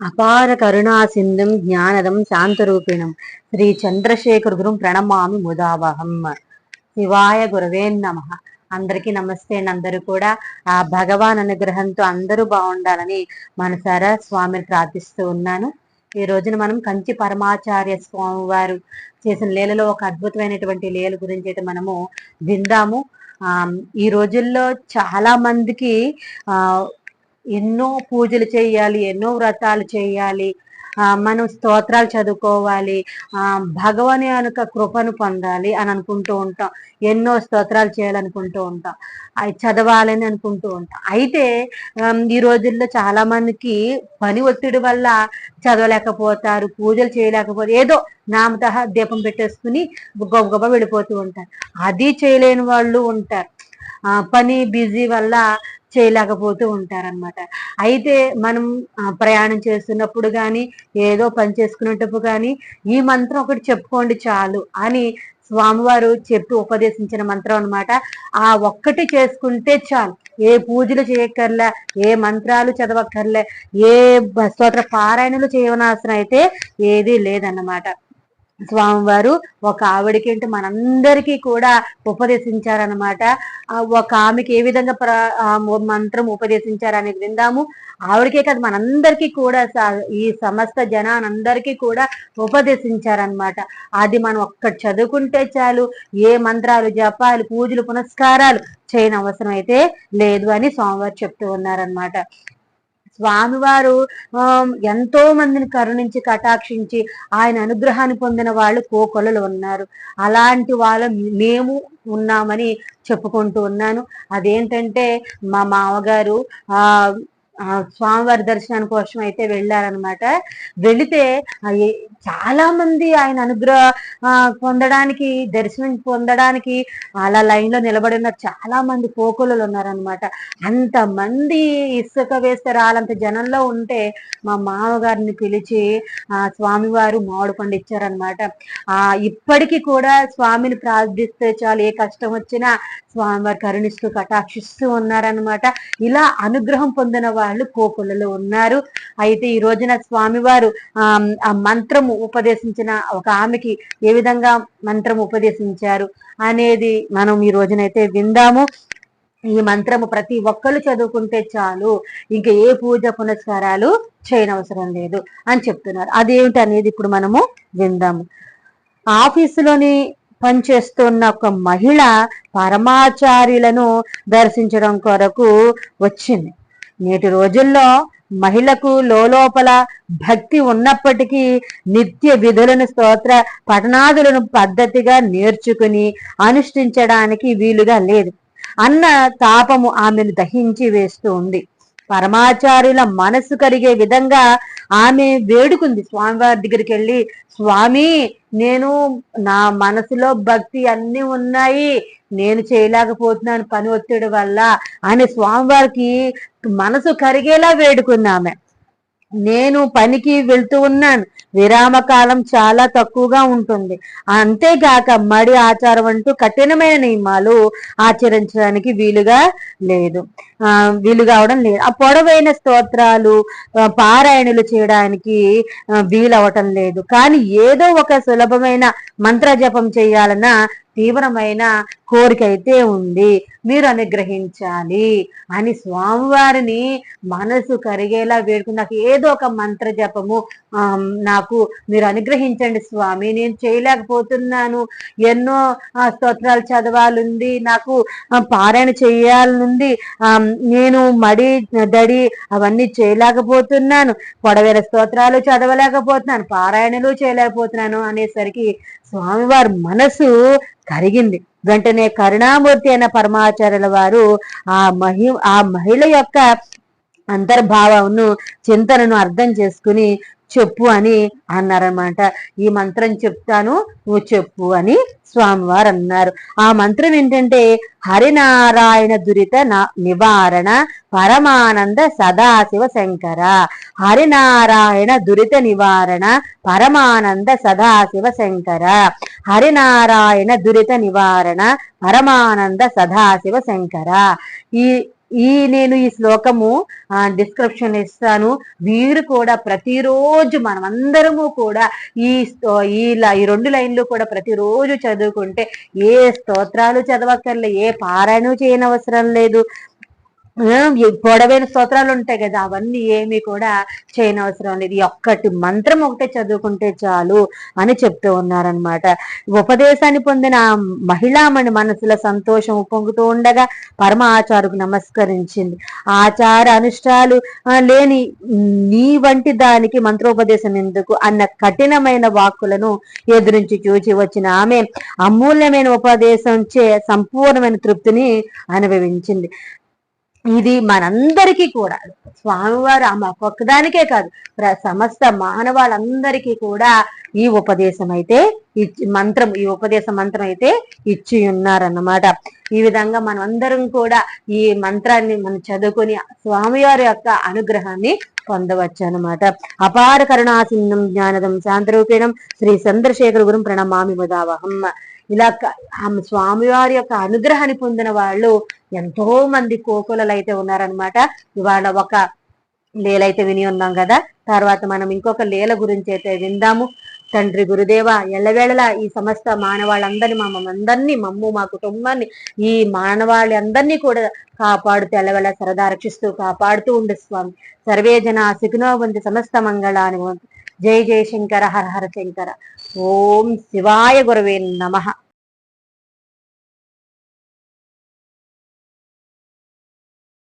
అపార కరుణాసింధం జ్ఞానదం శాంతరూపిణం. శ్రీ చంద్రశేఖర గురుం ప్రణమామి ముదావహం. శివాయ గురవే నమ. అందరికీ నమస్తే అండి. అందరూ కూడా ఆ భగవాన్ అనుగ్రహంతో అందరూ బాగుండాలని మనసారా స్వామిని ప్రార్థిస్తూ ఉన్నాను. ఈ రోజున మనం కంచి పరమాచార్య స్వామి వారు చేసిన లీలలో ఒక అద్భుతమైనటువంటి లీల గురించి అయితే మనము విందాము. ఆ ఈ రోజుల్లో చాలా మందికి ఆ ఎన్నో పూజలు చేయాలి ఎన్నో వ్రతాలు చేయాలి ఆ మనం స్తోత్రాలు చదువుకోవాలి ఆ భగవాని యొక్క కృపను పొందాలి అని అనుకుంటూ ఉంటాం. ఎన్నో స్తోత్రాలు చేయాలనుకుంటూ ఉంటాం. అవి చదవాలని అనుకుంటూ ఉంటాం. అయితే ఈ రోజుల్లో చాలా మందికి పని ఒత్తిడి వల్ల చదవలేకపోతారు పూజలు చేయలేకపోతే ఏదో నామతహ దీపం పెట్టేసుకుని గొప్ప గొప్ప వెళ్ళిపోతూ ఉంటారు. అది చేయలేని వాళ్ళు ఉంటారు. పని బిజీ వల్ల చేయలేకపోతూ ఉంటారన్నమాట. అయితే మనం ప్రయాణం చేస్తున్నప్పుడు కానీ ఏదో పని చేసుకునేటప్పుడు కానీ ఈ మంత్రం ఒకటి చెప్పుకోండి చాలు అని స్వామివారు చెప్పి ఉపదేశించిన మంత్రం అన్నమాట. ఆ ఒక్కటి చేసుకుంటే చాలు. ఏ పూజలు చేయక్కర్లే ఏ మంత్రాలు చదవక్కర్లే ఏ స్తోత్ర పారాయణలు చేయవలసిన అయితే ఏదీ లేదన్నమాట. స్వామివారు ఒక ఆవిడకి అంటే మనందరికీ కూడా ఉపదేశించారనమాట ఒక ఆమెకి ఏ విధంగా ప్ర ఆ మంత్రం ఉపదేశించారనేది విందాము. ఆవిడకే కాదు మనందరికీ కూడా ఈ సమస్త జనానందరికీ కూడా ఉపదేశించారనమాట అది మనం ఒక్కటి చదువుకుంటే చాలు ఏ మంత్రాలు జపాలు పూజలు పునస్కారాలు చేయని అవసరం అయితే లేదు అని స్వామివారు చెప్తూ ఉన్నారనమాట స్వామివారు ఎంతో మందిని కరుణించి కటాక్షించి ఆయన అనుగ్రహాన్ని పొందిన వాళ్ళు కోకొలలు ఉన్నారు. అలాంటి వాళ్ళ మేము ఉన్నామని చెప్పుకుంటూ ఉన్నాను. అదేంటంటే మా మామగారు ఆ స్వామివారి దర్శనాని కోసం అయితే వెళ్ళారనమాట వెళితే చాలా మంది ఆయన అనుగ్రహ ఆ, పొందడానికి దర్శనం పొందడానికి అలా లైన్లో నిలబడి ఉన్న చాలా మంది కోకులలు ఉన్నారనమాట అంతమంది ఇసుక వేస్తే రాలంత జనంలో ఉంటే మా మామగారిని పిలిచి ఆ స్వామివారు మామిడి పండు ఇచ్చారనమాట ఆ ఇప్పటికీ కూడా స్వామిని ప్రార్థిస్తే చాలు ఏ కష్టం వచ్చినా స్వామివారు కరుణిస్తూ కటాక్షిస్తూ ఉన్నారనమాట ఇలా అనుగ్రహం పొందిన వారు వాళ్ళు కోకులలో ఉన్నారు. అయితే ఈ రోజున స్వామివారు ఆ ఆ మంత్రము ఉపదేశించిన ఒక ఆమెకి ఏ విధంగా మంత్రం ఉపదేశించారు అనేది మనం ఈ రోజునైతే విందాము. ఈ మంత్రము ప్రతి ఒక్కళ్ళు చదువుకుంటే చాలు. ఇంకా ఏ పూజ పునస్కారాలు చేయనవసరం లేదు అని చెప్తున్నారు. అదేమిటి అనేది ఇప్పుడు మనము విందాము. ఆఫీసులోని పనిచేస్తున్న ఒక మహిళ పరమాచార్యులను దర్శించడం కొరకు వచ్చింది. నేటి రోజుల్లో మహిళకు లోపల భక్తి ఉన్నప్పటికీ నిత్య విధులను స్తోత్ర పఠనాదులను పద్ధతిగా నేర్చుకుని అనుష్ఠించడానికి వీలుగా లేదు. అన్న తాపము ఆమెను దహించి వేస్తూ ఉంది. పరమాచార్యుల మనసు కలిగే విధంగా ఆమె వేడుకుంది. స్వామివారి దగ్గరికి వెళ్ళి స్వామి నేను నా మనసులో భక్తి అన్ని ఉన్నాయి. నేను చేయలేకపోతున్నాను. పని ఒత్తిడి వల్ల అని స్వామివారికి మనసు కరిగేలా వేడుకుంది ఆమె. నేను పనికి వెళ్తూ ఉన్నాను. విరామకాలం చాలా తక్కువగా ఉంటుంది. అంతేగాక మడి ఆచారం అంటూ కఠినమైన నియమాలు ఆచరించడానికి వీలుగా లేదు. ఆ వీలు కావడం లేదు. ఆ పొడవైన స్తోత్రాలు పారాయణలు చేయడానికి వీలవటం లేదు. కానీ ఏదో ఒక సులభమైన మంత్ర జపం చేయాలన్నా తీవ్రమైన కోరిక అయితే ఉంది. మీరు అనుగ్రహించాలి అని స్వామివారిని మనసు కరిగేలా వేడుకుని నాకు ఏదో ఒక మంత్ర జపము నాకు మీరు అనుగ్రహించండి స్వామి నేను చేయలేకపోతున్నాను. ఎన్నో స్తోత్రాలు చదవాలుంది. నాకు పారాయణ చేయాలనుంది. ఆ, నేను మడి దడి అవన్నీ చేయలేకపోతున్నాను. పొడవేల స్తోత్రాలు చదవలేకపోతున్నాను. పారాయణలు చేయలేకపోతున్నాను అనేసరికి స్వామివారి మనసు కరిగింది. వెంటనే కరుణామూర్తి అయిన పరమాచార్యుల వారు ఆ మహి ఆ మహిళ యొక్క అంతర్భావమును చింతనను అర్థం చేసుకుని చెప్పు అని అన్నారనమాట ఈ మంత్రం చెప్తాను నువ్వు చెప్పు అని స్వామివారు అన్నారు. ఆ మంత్రం ఏంటంటే హరినారాయణ దురిత నా- నివారణ పరమానంద సదాశివ శంకర. హరినారాయణ దురిత నివారణ పరమానంద సదాశివ శంకర. హరినారాయణ దురిత నివారణ పరమానంద సదాశివ శంకర. ఈ ఈ నేను ఈ శ్లోకము డిస్క్రిప్షన్ ఇస్తాను. మీరు కూడా ప్రతిరోజు మనమందరము కూడా ఈ ఈ ల- ఈ రెండు లైన్లు కూడా ప్రతిరోజు చదువుకుంటే ఏ స్తోత్రాలు చదవక్కర్లే ఏ పారాయణ చేయనవసరం లేదు. పొడవైన స్తోత్రాలు ఉంటాయి కదా అవన్నీ ఏమి కూడా చేయనవసరం లేదు. ఒక్కటి మంత్రం ఒకటే చదువుకుంటే చాలు అని చెప్తూ ఉన్నారనమాట ఉపదేశాన్ని పొందిన మహిళామణి మనసులో సంతోషం ఉప్పొంగుతూ ఉండగా పరమ ఆచారుకు నమస్కరించింది. ఆచార అనుష్ఠాలు లేని నీ వంటి దానికి మంత్రోపదేశం ఎందుకు? అన్న కఠినమైన వాక్కులను ఎదురించి చూచి వచ్చిన ఆమె అమూల్యమైన ఉపదేశం చే సంపూర్ణమైన తృప్తిని అనుభవించింది. ఇది మనందరికీ కూడా. స్వామివారు ఆమె ఒక్కదానికే కాదు సమస్త మానవాళ్ళందరికీ కూడా ఈ ఉపదేశం అయితే ఇచ్చి మంత్రం ఈ ఉపదేశ మంత్రం అయితే ఇచ్చి ఉన్నారన్నమాట ఈ విధంగా మనం అందరం కూడా ఈ మంత్రాన్ని మనం చదువుకొని స్వామివారి యొక్క అనుగ్రహాన్ని పొందవచ్చు అనమాట అపార కరుణాసింధం జ్ఞానదం శాంతరూపేణం శ్రీ చంద్రశేఖర గురం ప్రణమామి ముదావహం. ఇలా ఆమె స్వామివారి యొక్క అనుగ్రహాన్ని పొందిన వాళ్ళు ఎంతో మంది కోకులలు అయితే ఉన్నారనమాట ఇవాళ ఒక లీలైతే విని ఉన్నాం కదా. తర్వాత మనం ఇంకొక లీల గురించి అయితే విందాము. తండ్రి గురుదేవ ఎల్లవేళలా ఈ సమస్త మానవాళ్ళందరినీ మా మమ్మందరినీ మమ్ము మా కుటుంబాన్ని ఈ మానవాళి అందరినీ కూడా కాపాడుతూ ఎల్లవేళ సరదా రక్షిస్తూ కాపాడుతూ ఉండు స్వామి. సర్వే జన సుఖినో వంతి సమస్త మంగళాని జయ శంకర హర హర శంకర. ఓం శివాయ గురవే నమః.